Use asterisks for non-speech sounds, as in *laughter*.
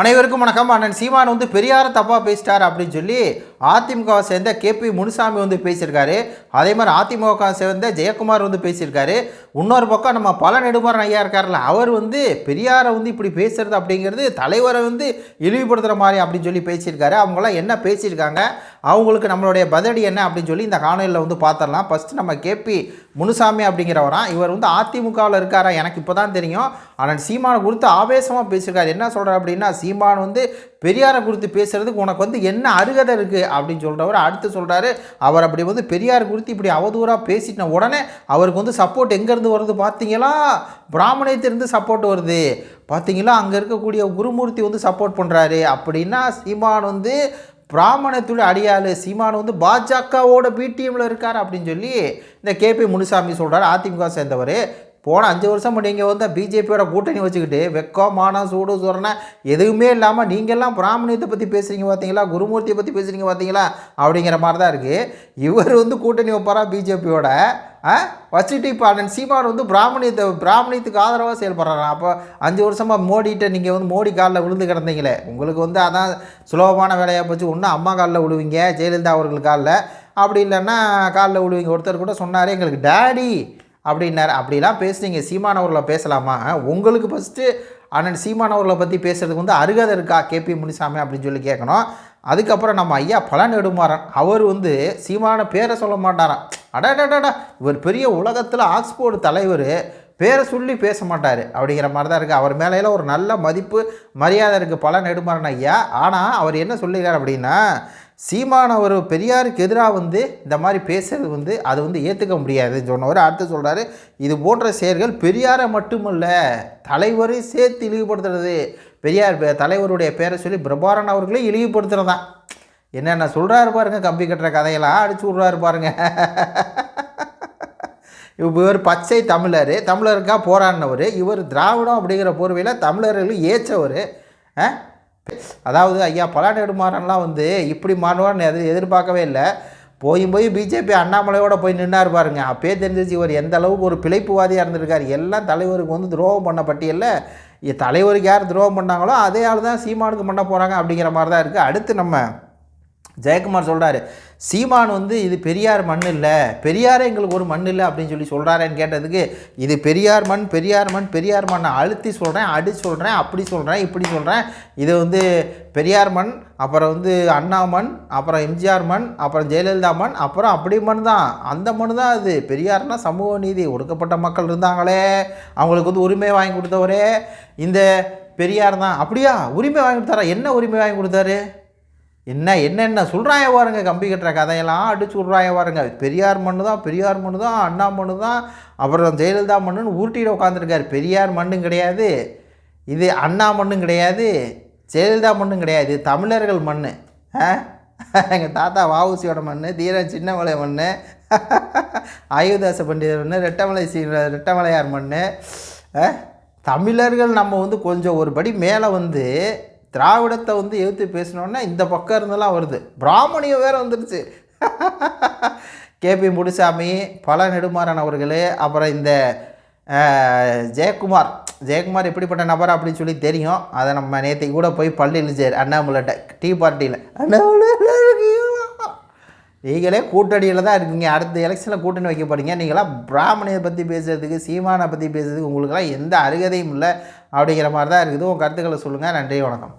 அனைவருக்கும் வணக்கம். அண்ணன் சீமான் வந்து பெரியார தப்பாக பேசிட்டார் அப்படின்னு சொல்லி அதிமுகவை சேர்ந்த கேபி முனுசாமி வந்து பேசியிருக்காரு. அதே மாதிரி அதிமுக சேர்ந்த ஜெயக்குமார் வந்து பேசியிருக்காரு. இன்னொரு பக்கம் நம்ம பல நெடுமாறன் ஐயா இருக்கார்ல அவர் வந்து பெரியாரை வந்து இப்படி பேசுறது அப்படிங்கிறது தலைவரை வந்து இழிவுபடுத்துகிற மாதிரி அப்படின்னு சொல்லி பேசியிருக்காரு. அவங்களாம் என்ன பேசியிருக்காங்க? அவங்களுக்கு நம்மளுடைய பதிலடி என்ன அப்படின்னு சொல்லி இந்த காணொலியில் வந்து பார்த்துடலாம். ஃபஸ்ட்டு நம்ம கேபி முனுசாமி அப்படிங்கிறவராம் இவர் வந்து அதிமுகவில் இருக்காரா எனக்கு இப்போ தான் தெரியும். ஆனால் சீமானை குறித்து ஆவேசமாக பேசியிருக்காரு. என்ன சொல்கிறார் அப்படின்னா சீமான் வந்து பெரியாரை குறித்து பேசுகிறதுக்கு உனக்கு வந்து என்ன அருகதை இருக்குது அப்படின்னு சொல்கிறவர் அடுத்து சொல்கிறாரு அவர் அப்படி வந்து பெரியார் குறித்து இப்படி அவதூறாக பேசிட்ட உடனே அவருக்கு வந்து சப்போர்ட் எங்கேருந்து வருது பார்த்தீங்களா? பிராமணியத்திலிருந்து சப்போர்ட் வருது. பார்த்தீங்களா? அங்கே இருக்கக்கூடிய குருமூர்த்தி வந்து சப்போர்ட் பண்ணுறாரு அப்படின்னா சீமான் வந்து பிராமணத்துடைய அடியாள். சீமான் வந்து பாஜகவோட பிடிஎம்ல இருக்கார் அப்படின்னு சொல்லி இந்த கேபி முனுசாமி சொல்கிறார் அதிமுக சேர்ந்தவர். போன அஞ்சு வருஷம் நீங்கள் வந்து பிஜேபியோட கூட்டணி வச்சுக்கிட்டு வெக்கம் மானம் சூடு சொரணை எதுவுமே இல்லாமல் நீங்கள்லாம் பிராமணியத்தை பற்றி பேசுகிறீங்க பார்த்தீங்களா? குருமூர்த்தியை பற்றி பேசுகிறீங்க பார்த்தீங்களா? அப்படிங்கிற மாதிரி தான் இருக்குது இவர் வந்து கூட்டணி வைப்பாரா பிஜேபியோட? வச்சுட்டு இப்போ அண்ணன் சீமான் வந்து பிராமணியத்தை பிராமணியத்துக்கு ஆதரவாக செயல்படுறாங்க அப்போ அஞ்சு வருஷமாக மோடிகிட்ட நீங்கள் வந்து மோடி காலில் விழுந்து கிடந்தீங்களே. உங்களுக்கு வந்து அதான் சுலபமான வேலையாக போச்சு. ஒன்று அம்மா காலில் விழுவீங்க ஜெயலலிதா அவர்கள் காலில். அப்படி இல்லைன்னா காலில் விழுவீங்க. ஒருத்தர் கூட சொன்னார் எங்களுக்கு டேடி அப்படின்னாரு. அப்படிலாம் பேசுனீங்க சீமானவர்களை பேசலாமா? உங்களுக்கு ஃபஸ்ட்டு அண்ணன் சீமானவர்களை பற்றி பேசுகிறதுக்கு வந்து அருகதை இருக்கா கேபி முனிசாமி அப்படின்னு சொல்லி கேட்கணும். அதுக்கப்புறம் நம்ம ஐயா பல நெடுமாறன் அவர் வந்து சீமான பேரை சொல்ல மாட்டாராம். அடாடாடாடா இவர் பெரிய உலகத்தில் ஆக்ஸ்போர்டு தலைவர் பேரை சொல்லி பேச மாட்டார் அப்படிங்கிற மாதிரி தான் இருக்குது அவர் மேலையில் ஒரு நல்ல மதிப்பு மரியாதை இருக்குது பல நெடுமாறன் ஐயா. ஆனால் அவர் என்ன சொல்லியிருக்கார் அப்படின்னா சீமான் அவர் பெரியாருக்கு எதிராக வந்து இந்த மாதிரி பேசுறது வந்து அது வந்து ஏற்றுக்க முடியாதுன்னு சொன்னவர் அடுத்து சொல்கிறாரு இது போன்ற செயல்கள் பெரியாரை மட்டுமல்ல தலைவரை சேர்த்து இழிவுபடுத்துறது. பெரியார் பே- தலைவருடைய பேரை சொல்லி பிரபாரன் அவர்களே இழிவுபடுத்துகிறதான் என்னென்ன சொல்கிறாரு பாருங்கள் கம்பி கட்டுற கதையெல்லாம் அடிச்சு விட்றாரு பாருங்கள் இவர் பச்சை தமிழர் தமிழருக்காக போராடினவர். இவர் திராவிடம் அப்படிங்கிற போர்வையில் தமிழர்களும் ஏற்றவர். அதாவது ஐயா பல எடுமாறன்லாம் வந்து இப்படி மாறுவான்னு எது எதிர்பார்க்கவே இல்லை. போய் போய் பிஜேபி அண்ணாமலையோட போய் நின்னார் பாருங்க. அப்பயே தெரிஞ்சிச்சு இவர் எந்த அளவுக்கு ஒரு பிழைப்புவாதியாக இருந்திருக்கார். எல்லாம் தலைவருக்கு வந்து துரோகம் பண்ண பட்டியலில். தலைவருக்கு யார் துரோகம் பண்ணாங்களோ அதே ஆள் தான் சீமானுக்கு பண்ண போகிறாங்க அப்படிங்கிற மாதிரி தான் இருக்குது அடுத்து நம்ம ஜெயக்குமார் சொல்கிறாரு சீமான் வந்து இது பெரியார் மண் இல்லை பெரியாரே எங்களுக்கு ஒரு மண் இல்லை அப்படின்னு சொல்லி சொல்கிறாரேன்னு கேட்டதுக்கு இது பெரியார் மண் பெரியார் மண் பெரியார் மண்ணை அழுத்தி சொல்கிறேன் அடி சொல்கிறேன் அப்படி சொல்கிறேன் இப்படி சொல்கிறேன் இது வந்து பெரியார் மண் அப்புறம் வந்து அண்ணா மண் அப்புறம் எம்ஜிஆர் மண் அப்புறம் ஜெயலலிதா மண் அப்புறம் அப்படி மண் தான். அந்த மண் தான் அது பெரியார்னா சமூக நீதி ஒடுக்கப்பட்ட மக்கள் இருந்தாங்களே அவங்களுக்கு வந்து உரிமை வாங்கி கொடுத்தவரே. இந்த பெரியார் தான். அப்படியா? உரிமை வாங்கி கொடுத்தாரா? என்ன உரிமை வாங்கி கொடுத்தாரு? என்ன என்னென்ன சொல்கிறாய பாருங்க கம்பி கட்டுற கதையெல்லாம் அடிச்சு விட்றாய பாருங்க. பெரியார் மண்ணு தான் பெரியார் மண்ணு தான் அண்ணா மண்ணு தான் அப்புறம் ஜெயலலிதா மண்ணுன்னு ஊட்டியில் உட்காந்துருக்காரு பெரியார் மண்ணும் கிடையாது இது அண்ணா மண்ணும் கிடையாது ஜெயலலிதா மண்ணும் கிடையாது தமிழர்கள் மண் எங்கள் தாத்தா வாவுசியோட மண் தீரன் சின்னமலை மண் ஆயுதாச பண்டிதர் மண் ரெட்டமலை சீ ரெட்டமலையார் மண் தமிழர்கள் நம்ம வந்து கொஞ்சம் ஒரு படி மேலே வந்து திராவிடத்தை வந்து எதிர்த்து பேசினோன்னா இந்த பக்கம் இருந்தெல்லாம் வருது. பிராமணியம் வேறு வந்துருச்சு *laughs* கேபி முனுசாமி பல நெடுமாறன் அவர்களே அப்புறம் இந்த ஜெயக்குமார். ஜெயக்குமார் எப்படிப்பட்ட நபர் அப்படின்னு சொல்லி தெரியும். அதை நம்ம நேற்று கூட போய் பள்ளியில் சேர் அண்ணாமலைட்ட டீ பார்ட்டியில் அண்ணாமலை நீங்களே கூட்டணியில் தான் இருக்கீங்க. அடுத்த எலெக்ஷனில் கூட்டணி வைக்க போறீங்க நீங்களாம் பிராமணியை பற்றி பேசுறதுக்கு சீமானை பற்றி பேசுறதுக்கு உங்களுக்கெல்லாம் எந்த அருகதையும் இல்லை அப்படிங்கிற மாதிரி தான் இருக்குது. உங்கள் கருத்துக்களை சொல்லுங்கள் நன்றி வணக்கம்.